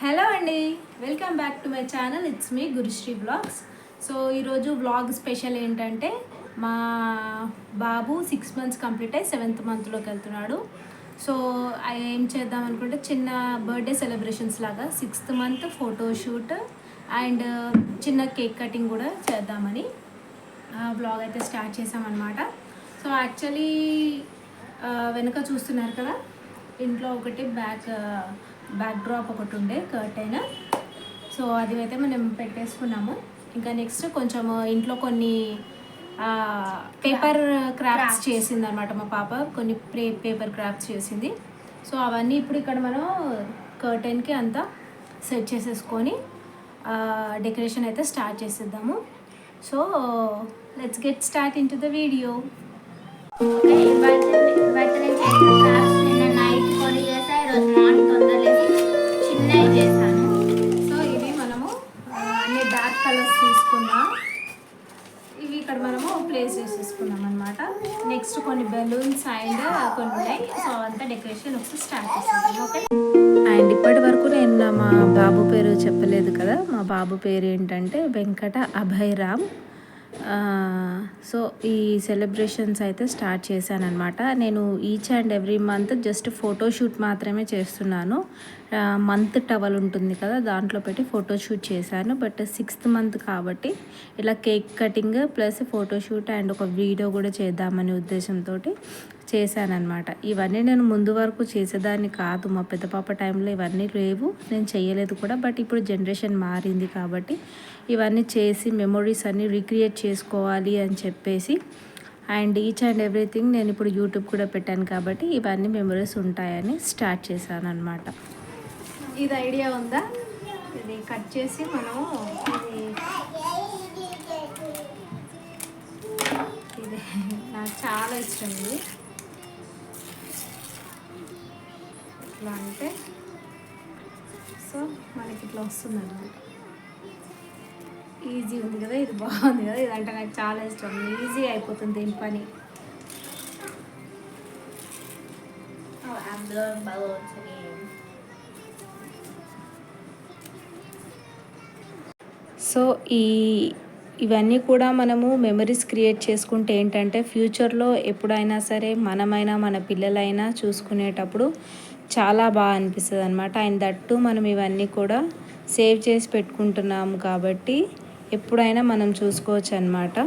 Hello అండి. Welcome back to my channel it's me Gurusri vlogs so ఈరోజు vlog special ఏంటంటే మా బాబు సిక్స్ మంత్స్ కంప్లీట్ అయ్యి సెవెంత్ మంత్లోకి వెళ్తున్నాడు. సో ఏం చేద్దాం అనుకుంటే చిన్న బర్త్డే సెలబ్రేషన్స్ లాగా సిక్స్త్ మంత్ ఫోటోషూట్ అండ్ చిన్న కేక్ కటింగ్ కూడా చేద్దామని బ్లాగ్ అయితే స్టార్ట్ చేసామన్నమాట సో యాక్చువల్లీ వెనుక చూస్తున్నారు కదా ఇంట్లో ఒకటి బ్యాక్ బ్యాక్ డ్రాప్ ఒకటి ఉండే కర్టైన్ సో అది అయితే మనం పెట్టేసుకున్నాము. ఇంకా నెక్స్ట్ కొంచెం ఇంట్లో కొన్ని పేపర్ క్రాఫ్ట్స్ చేసింది అనమాట మా పాప. కొన్ని ప్రే పేపర్ క్రాఫ్ట్స్ చేసింది. సో అవన్నీ ఇప్పుడు ఇక్కడ మనం కర్టెన్కి అంతా సెట్ చేసేసుకొని డెకరేషన్ అయితే స్టార్ట్ చేసేద్దాము. So let's get start into the video night కొన్ని చేసా ఈరోజు మార్నింగ్ తొందర ట్రై చేశాను. సో ఇవి మనము అన్ని డార్క్ కలర్స్ తీసుకున్నాం. ఇవి ఇక్కడ మనము ప్లేస్ చేసేసుకున్నాం అనమాట నెక్స్ట్ కొన్ని బెలూన్స్ అండ్ కొన్ని ఉన్నాయి. సో అంతా డెకరేషన్ ఒకసారి స్టార్ట్ చేసేద్దాం ఓకే అండ్ ఇప్పటి వరకు నేను నా మా బాబు పేరు చెప్పలేదు కదా. మా బాబు పేరు ఏంటంటే వెంకట అభయ్ రామ్ సో ఈ సెలబ్రేషన్స్ అయితే స్టార్ట్ చేశానమాట నేను each and every month just photoshoot మాత్రమే చేస్తున్నాను. మంత్ టవల్ ఉంటుంది కదా దాంట్లో పెట్టి ఫోటోషూట్ చేశాను. బట్ సిక్స్త్ మంత్ కాబట్టి ఇలా cake cutting plus photoshoot and ఒక వీడియో కూడా చేద్దామనే ఉద్దేశంతో చేశానమాట ఇవన్నీ నేను ముందు వరకు చేసేదాన్ని కాదు. మా పెద్ద పాప టైంలో ఇవన్నీ లేవు. నేను చేయలేదు కూడా. బట్ ఇప్పుడు జనరేషన్ మారింది కాబట్టి ఇవన్నీ చేసి మెమొరీస్ అన్నీ రీక్రియేట్ చేసుకోవాలి అని చెప్పేసి అండ్ ఈచ్ అండ్ ఎవ్రీథింగ్ నేను ఇప్పుడు యూట్యూబ్ కూడా పెట్టాను కాబట్టి ఇవన్నీ మెమొరీస్ ఉంటాయని స్టార్ట్ చేశాను అనమాట ఇది ఐడియా ఉందా? ఇది కట్ చేసి మనం ఇది ఇది నాకు చాలా ఇష్టం ఇది. ఇట్లా అంటే సో మనకి ఇట్లా వస్తుంది అనమాట ఈజీ ఉంది కదా ఇది బాగుంది కదా ఇది అంటే నాకు చాలా ఇష్టం. ఈజీ అయిపోతుంది దీని పని. అందులో సో ఈ ఇవన్నీ కూడా మనము మెమరీస్ క్రియేట్ చేసుకుంటే ఏంటంటే ఫ్యూచర్లో ఎప్పుడైనా సరే మనమైనా మన పిల్లలైనా చూసుకునేటప్పుడు చాలా బాగా అనిపిస్తుంది అనమాట అండ్ దట్టు మనం ఇవన్నీ కూడా సేవ్ చేసి పెట్టుకుంటున్నాము కాబట్టి ఎప్పుడైనా మనం చూసుకోవచ్చు అనమాట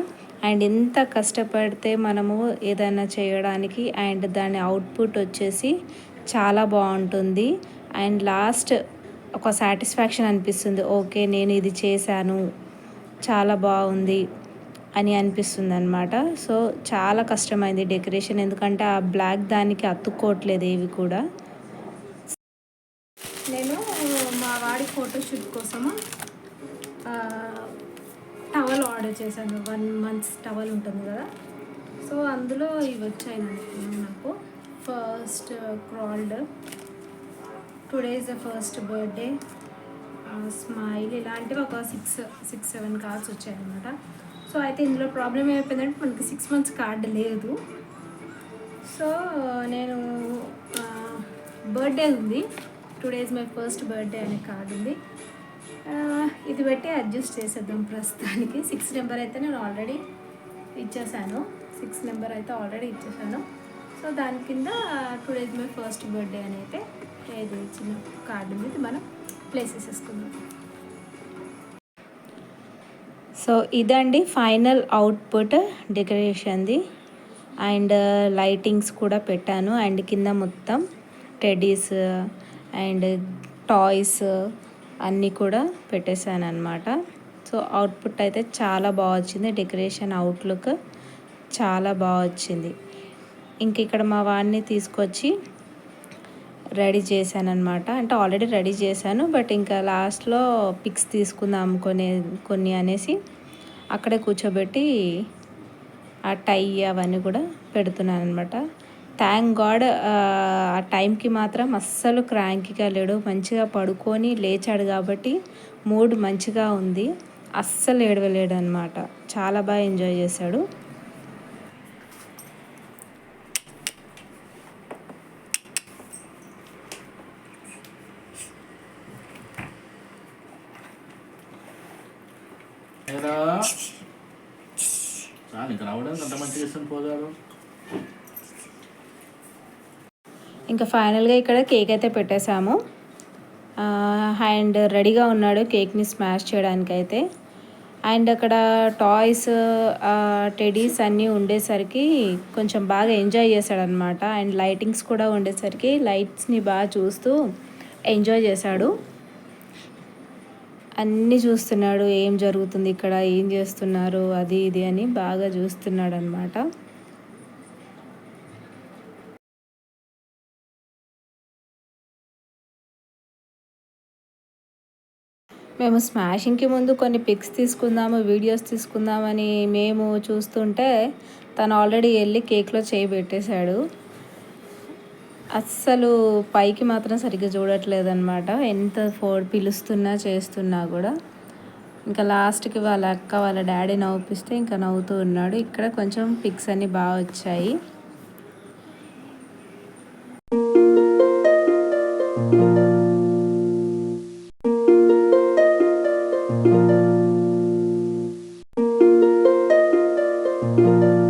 అండ్ ఎంత కష్టపడితే మనము ఏదైనా చేయడానికి అండ్ దాని అవుట్పుట్ వచ్చేసి చాలా బాగుంటుంది. అండ్ లాస్ట్ ఒక సాటిస్ఫాక్షన్ అనిపిస్తుంది. ఓకే నేను ఇది చేశాను. చాలా బాగుంది అని అనిపిస్తుంది అనమాట సో చాలా కష్టమైంది డెకరేషన్. ఎందుకంటే ఆ బ్లాక్ దానికి అతుక్కోవట్లేదు ఏవి కూడా. నేను మా వాడి ఫోటోషూట్ కోసము టవల్ ఆర్డర్ చేశాను. వన్ మంత్స్ టవల్ ఉంటుంది కదా. సో అందులో ఇవి వచ్చాయి నాకు నాకు. First crawled today is the first birthday smile ఇలాంటివి ఒక సిక్స్ సిక్స్ సెవెన్ కార్డ్స్ వచ్చాయన్నమాట. సో అయితే ఇందులో ప్రాబ్లం ఏమైపోయిందంటే మనకి సిక్స్ మంత్స్ కార్డు లేదు. సో నేను బర్త్డే ఉంది. Two days my first birthday అనే కార్డు ఉంది. ఇది పెట్టి అడ్జస్ట్ చేసేద్దాం ప్రస్తుతానికి. సిక్స్ నెంబర్ అయితే నేను ఆల్రెడీ ఇచ్చేసాను. సిక్స్ నెంబర్ అయితే ఆల్రెడీ ఇచ్చేసాను. సో దాని కింద two days my first birthday అని అయితే ఏది చిన్న కార్డు మీద మనం ప్లేస్ చేసేసుకుందాం సో ఇదండి ఫైనల్ అవుట్పుట్ డెకరేషన్ది. అండ్ uh, లైటింగ్స్ కూడా పెట్టాను. అండ్ కింద మొత్తం teddies uh, and toys uh, అన్నీ కూడా పెట్టేశాను అనమాట సో అవుట్పుట్ అయితే చాలా బాగా వచ్చింది. డెకరేషన్ అవుట్లుక్ చాలా బాగా వచ్చింది. ఇంక ఇక్కడ మా వాడిని తీసుకొచ్చి రెడీ చేశాను అనమాట అంటే ఆల్రెడీ రెడీ చేశాను బట్ ఇంకా లాస్ట్లో పిక్స్ తీసుకుందాం కొనే కొన్ని అనేసి అక్కడే కూర్చోబెట్టి ఆ టై అవన్నీ కూడా పెడుతున్నాను అనమాట థ్యాంక్ గాడ్ ఆ టైంకి మాత్రం అస్సలు క్రాంకిగా లేడు. మంచిగా పడుకొని లేచాడు కాబట్టి మూడ్ మంచిగా ఉంది. అస్సలు ఏడవలేడు అనమాట చాలా బాగా ఎంజాయ్ చేశాడు. ఏరా? చాలు ఇంకా రావడానికి అంత మంచి ఇస్తుంది పోదాడు ఇంకా ఫైనల్గా ఇక్కడ కేక్ అయితే పెట్టేశాము. అండ్ రెడీగా ఉన్నాడు కేక్ని స్మాష్ చేయడానికి అయితే అండ్ అక్కడ టాయ్స్ టెడీస్ అన్నీ ఉండేసరికి కొంచెం బాగా ఎంజాయ్ చేశాడనమాట అండ్ లైటింగ్స్ కూడా ఉండేసరికి లైట్స్ని బాగా చూస్తూ ఎంజాయ్ చేశాడు. అన్నీ చూస్తున్నాడు ఏం జరుగుతుంది ఇక్కడ ఏం చేస్తున్నారు అది ఇది అని బాగా చూస్తున్నాడు అనమాట మేము స్మాషింగ్కి ముందు కొన్ని పిక్స్ తీసుకుందాము వీడియోస్ తీసుకుందామని మేము చూస్తుంటే తను ఆల్రెడీ వెళ్ళి కేక్లో చేయి పెట్టేశాడు. అస్సలు పైకి మాత్రం సరిగ్గా చూడట్లేదు అనమాట ఎంత ఫో పిలుస్తున్నా చేస్తున్నా కూడా. ఇంకా లాస్ట్కి వాళ్ళ అక్క వాళ్ళ డాడీ నవ్విపిస్తే ఇంకా నవ్వుతూ ఉన్నాడు. ఇక్కడ కొంచెం పిక్స్ అన్నీ బాగా వచ్చాయి. Happy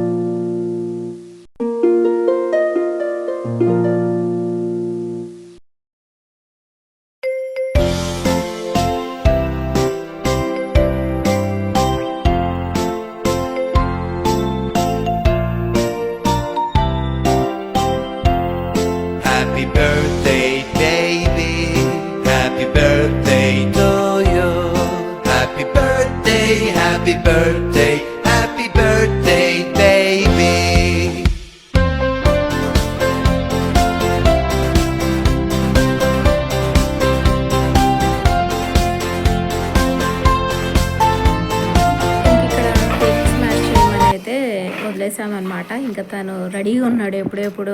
వదిలేసామన్నమాట ఇంకా తను రెడీగా ఉన్నాడు ఎప్పుడెప్పుడు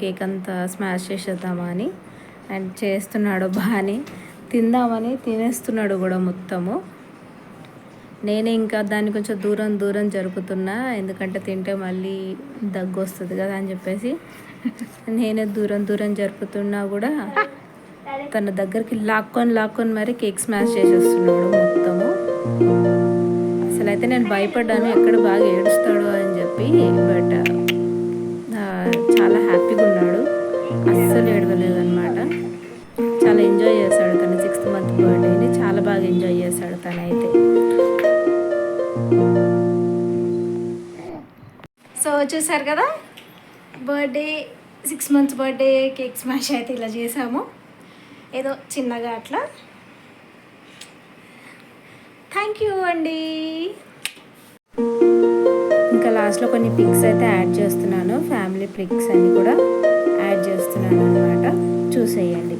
కేక్ అంతా స్మాష్ చేసేద్దామా అని. అండ్ చేస్తున్నాడు బాగానే. తిందామని తినేస్తున్నాడు కూడా మొత్తము. నేనే ఇంకా దాన్ని కొంచెం దూరం దూరం జరుపుతున్నా. ఎందుకంటే తింటే మళ్ళీ దగ్గు వస్తుంది కదా అని చెప్పేసి. నేనే దూరం దూరం జరుపుతున్నా కూడా తన దగ్గరికి లాక్కొని లాక్కొని మరి కేక్ స్మాష్ చేసేస్తున్నాడు మొత్తము. అసలు అయితే నేను భయపడ్డాను ఎక్కడ బాగా ఏడుస్తాడు అని చెప్పి బట్ చాలా హ్యాపీగా ఉన్నాడు. అస్సలు ఏడవలేదు అనమాట చాలా ఎంజాయ్ చేశాడు తన సిక్స్త్ మంత్ బర్త్డేని. చాలా బాగా ఎంజాయ్ చేశాడు తనైతే. సో చూసారు కదా? Birthday six months birthday cake smash అయితే ఇలా చేసాము ఏదో చిన్నగా అట్లా. థ్యాంక్ యూ అండి. ఇంకా లాస్ట్లో కొన్ని పిక్స్ అయితే యాడ్ చేస్తున్నాను. ఫ్యామిలీ పిక్స్ అన్నీ కూడా యాడ్ చేస్తున్నాను అనమాట చూసేయండి.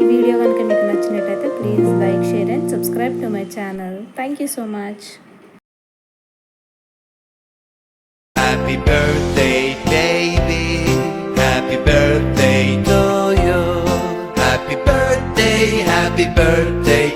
ఈ వీడియో కనుక మీకు నచ్చినట్టయితే please like share and subscribe to my channel thank you so much Happy birthday, happy birthday.